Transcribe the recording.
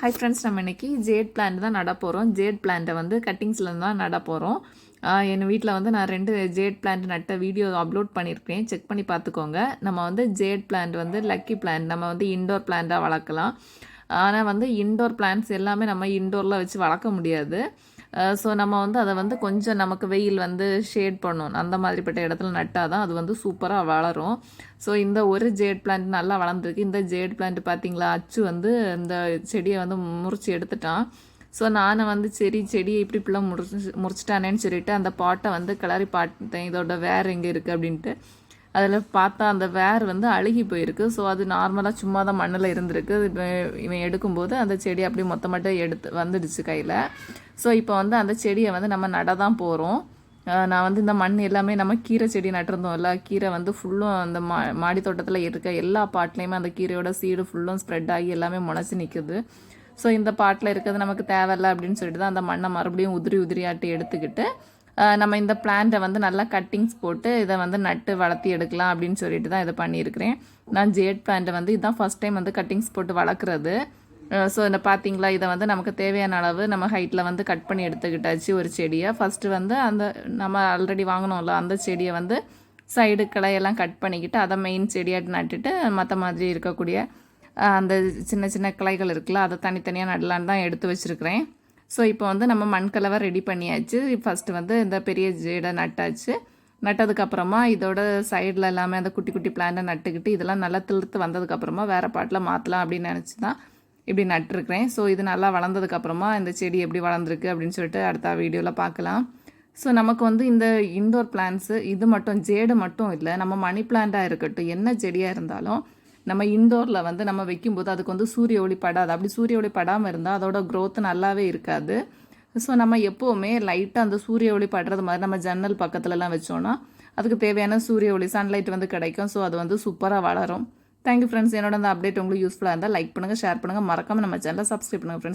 Hi friends நம்ம இன்றைக்கி jade plant தான் நட போகிறோம் ஜேட் பிளான்ட்டை வந்து கட்டிங்ஸ்லேருந்து தான் நட போகிறோம் என் வீட்டில் வந்து நான் ரெண்டு ஜேட் பிளான்ட் நட்ட வீடியோ அப்லோட் பண்ணியிருக்கேன். செக் பண்ணி பார்த்துக்கோங்க. நம்ம வந்து ஜேட் பிளான்ட் வந்து லக்கி பிளான்ட் நம்ம வந்து இன்டோர் பிளான்ட்டாக வளர்க்கலாம். ஆனால் வந்து இன்டோர் பிளான்ட்ஸ் எல்லாமே நம்ம இன்டோரில் வச்சு வளர்க்க முடியாது. ஸோ நம்ம வந்து அதை வந்து கொஞ்சம் நமக்கு வெயில் வந்து ஷேட் பண்ணணும் அந்த மாதிரிப்பட்ட இடத்துல நட்டால் தான் அது வந்து சூப்பராக வளரும். ஸோ இந்த ஒரு ஜேட் பிளான்ட் நல்லா வளர்ந்துருக்கு. இந்த ஜேட் பிளான்ட் பார்த்தீங்களா அச்சு வந்து இந்த செடியை வந்து முறிச்சு எடுத்துட்டான். ஸோ நான் வந்து சரி செடியை இப்படி இப்படிலாம் முறிச்சு முறிச்சிட்டானேன்னு சொல்லிட்டு அந்த பாட்டை வந்து கிளறி பார்த்தேன் இதோட வேறு எங்கே இருக்குது அப்படின்ட்டு. அதில் பார்த்தா அந்த வேர் வந்து அழுகி போயிருக்கு. ஸோ அது நார்மலாக சும்மா தான் மண்ணில் இருந்திருக்கு. இவன் இவன் எடுக்கும்போது அந்த செடி அப்படியே மொத்தமாட்ட எடுத்து வந்துடுச்சு கையில். ஸோ இப்போ வந்து அந்த செடியை வந்து நம்ம நட தான் போகிறோம் நான் வந்து இந்த மண் எல்லாமே நம்ம கீரை செடி நட்டிருந்தோம்ல. கீரை வந்து ஃபுல்லும் அந்த மா மாடி தோட்டத்தில் இருக்க எல்லா பாட்லேயுமே அந்த கீரையோட சீடு ஃபுல்லும் ஸ்ப்ரெட் ஆகி எல்லாமே முளைச்சி நிற்குது ஸோ இந்த பாட்டில் இருக்கிறது நமக்கு தேவையில்ல அப்படின்னு சொல்லிட்டு தான் அந்த மண்ணை மறுபடியும் உதிரி உதிரியாட்டி எடுத்துக்கிட்டு நம்ம இந்த பிளான்ட்டை வந்து நல்லா கட்டிங்ஸ் போட்டு இதை வந்து நட்டு வளர்த்தி எடுக்கலாம் அப்படின்னு சொல்லிட்டு தான் இதை பண்ணியிருக்கிறேன். நான் ஜேட் பிளான்ட்டை வந்து இதுதான் ஃபஸ்ட் டைம் வந்து கட்டிங்ஸ் போட்டு வளர்க்குறது. ஸோ இந்த பார்த்தீங்களா இதை வந்து நமக்கு தேவையான அளவு நம்ம ஹைட்டில் வந்து கட் பண்ணி எடுத்துக்கிட்டாச்சு ஒரு செடியை. ஃபஸ்ட்டு வந்து அந்த நம்ம ஆல்ரெடி வாங்கினோம்ல அந்த செடியை வந்து சைடு கிளையெல்லாம் கட் பண்ணிக்கிட்டு அதை மெயின் செடியாக நட்டுட்டு மற்ற மாதிரி இருக்கக்கூடிய அந்த சின்ன சின்ன கிளைகள் இருக்குல்ல அதை தனித்தனியாக நடலான்னு தான் எடுத்து வச்சுருக்கிறேன். ஸோ இப்போ வந்து நம்ம மண்கலவை ரெடி பண்ணியாச்சு. ஃபஸ்ட்டு வந்து இந்த பெரிய ஜேடை நட்டாச்சு. நட்டதுக்கப்புறமா இதோட சைடில் எல்லாமே அந்த குட்டி குட்டி பிளான்ட்டை நட்டுக்கிட்டு இதெல்லாம் நல்லா திழுத்து வந்ததுக்கப்புறமா வேறு பாட்டில் மாற்றலாம் அப்படின்னு நினச்சி தான் இப்படி நட்டுருக்கிறேன். ஸோ இது நல்லா வளர்ந்ததுக்கப்புறமா இந்த செடி எப்படி வளர்ந்துருக்கு அப்படின்னு சொல்லிட்டு அடுத்த வீடியோவில் பார்க்கலாம். ஸோ நமக்கு வந்து இந்த இன்டோர் பிளான்ஸு இது மட்டும் ஜேடு மட்டும் இல்லை நம்ம மணி பிளான்ட்டாக இருக்கட்டும் என்ன செடியாக இருந்தாலும் நம்ம இன்டோரில் வந்து நம்ம வைக்கும்போது அதுக்கு வந்து சூரிய ஒளி படாது. அப்படி சூரிய ஒளி படாமல் இருந்தால் அதோட க்ரோத் நல்லாவே இருக்காது. ஸோ நம்ம எப்போவுமே லைட்டாக அந்த சூரிய ஒளி படுறது மாதிரி நம்ம ஜன்னல் பக்கத்துலலாம் வச்சோன்னா அதுக்கு தேவையான சூரிய ஒளி சன்லைட் வந்து கிடைக்கும். ஸோ அது வந்து சூப்பராக வளரும். தேங்க்யூ ஃப்ரெண்ட்ஸ் என்னோட அந்த அப்டேட் உங்களுக்கு யூஸ்ஃபுல்லாக இருந்தால் லைக் பண்ணுங்கள் ஷேர் பண்ணுங்கள் மறக்காமல் நம்ம சேனலை சப்ஸ்கிரைப் பண்ணுங்கள் ஃப்ரெண்ட்ஸ்